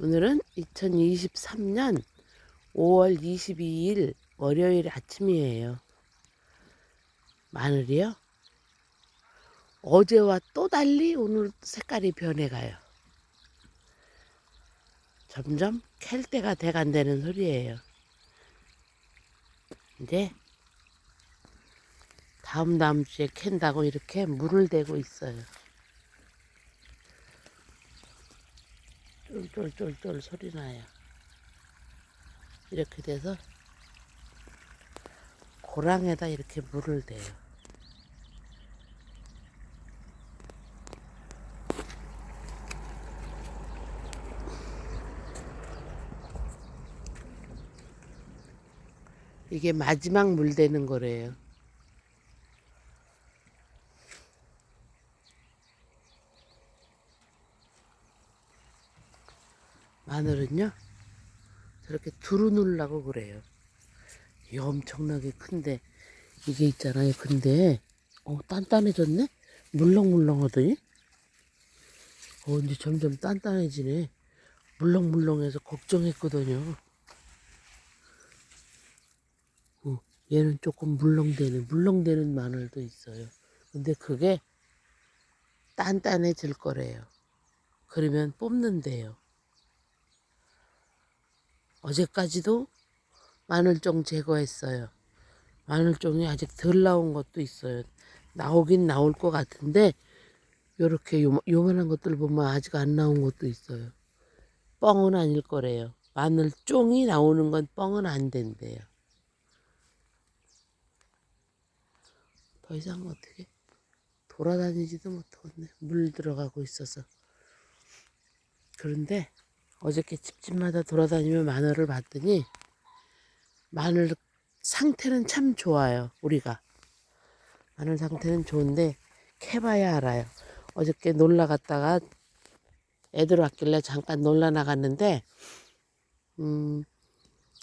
오늘은 2023년 5월 22일 월요일 아침이에요. 마늘이요? 어제와 또 달리 오늘 색깔이 변해가요. 점점 캘 때가 돼간다는 소리예요. 이제 다음 다음 주에 캔다고 이렇게 물을 대고 있어요. 쫄쫄쫄쫄 소리 나요. 이렇게 돼서 고랑에다 이렇게 물을 대요. 이게 마지막 물 대는 거래요. 마늘은요, 저렇게 두루 누르려고 그래요. 이 엄청나게 큰데, 이게 있잖아요. 근데, 어, 단단해졌네? 물렁물렁하더니? 어, 이제 점점 단단해지네. 물렁물렁해서 걱정했거든요. 어, 얘는 조금 물렁대는, 물렁대는 마늘도 있어요. 근데 그게 단단해질 거래요. 그러면 뽑는데요. 어제까지도 마늘종 제거했어요. 마늘종이 아직 덜 나온 것도 있어요. 나오긴 나올 것 같은데 요렇게 요, 요만한 것들 보면 아직 안 나온 것도 있어요. 뻥은 아닐 거래요. 마늘종이 나오는 건 뻥은 안 된대요. 더 이상 어떻게 돌아다니지도 못하겠네. 물 들어가고 있어서. 그런데 어저께 집집마다 돌아다니며 마늘을 봤더니 마늘 상태는 참 좋아요. 우리가 마늘 상태는 좋은데 캐봐야 알아요. 어저께 놀러 갔다가 애들 왔길래 잠깐 놀러 나갔는데 음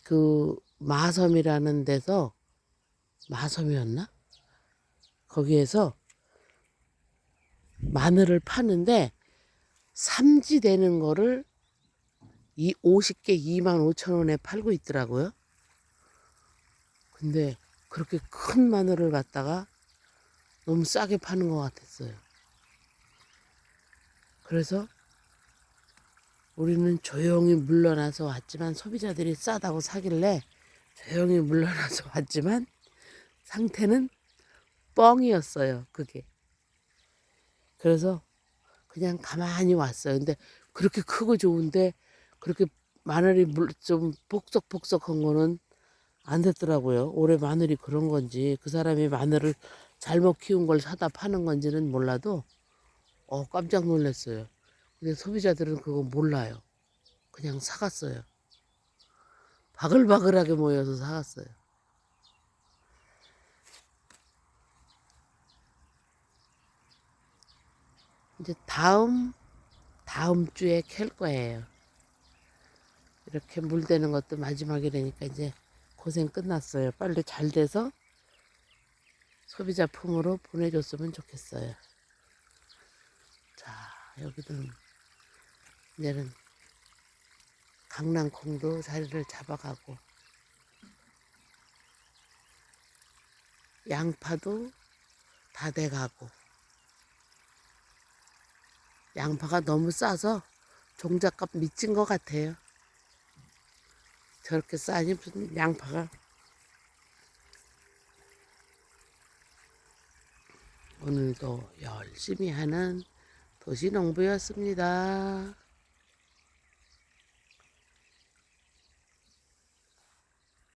그 마섬이라는 데서 마섬이었나? 거기에서 마늘을 파는데 삼지 되는 거를 이 50개 2만 5천 원에 팔고 있더라고요. 근데 그렇게 큰 마늘을 갖다가 너무 싸게 파는 것 같았어요. 그래서 우리는 조용히 물러나서 왔지만 소비자들이 싸다고 사길래 조용히 물러나서 왔지만 상태는 뻥이었어요. 그게. 그래서 그냥 가만히 왔어요. 근데 그렇게 크고 좋은데 그렇게 마늘이 물좀 폭석폭석한 거는 안 됐더라고요. 올해 마늘이 그런 건지 그 사람이 마늘을 잘못 키운 걸 사다 파는 건지는 몰라도 어 깜짝 놀랐어요. 근데 소비자들은 그거 몰라요. 그냥 사갔어요. 바글바글하게 모여서 사갔어요. 이제 다음 다음 주에 캘 거예요. 이렇게 물 대는 것도 마지막이라니까 이제 고생 끝났어요. 빨리 잘 돼서 소비자품으로 보내줬으면 좋겠어요. 자, 여기는 이제는 강낭콩도 자리를 잡아가고 양파도 다 돼가고 양파가 너무 싸서 종잣값 미친 것 같아요. 저렇게 싸니 무슨 양파가 오늘도 열심히 하는 도시농부였습니다.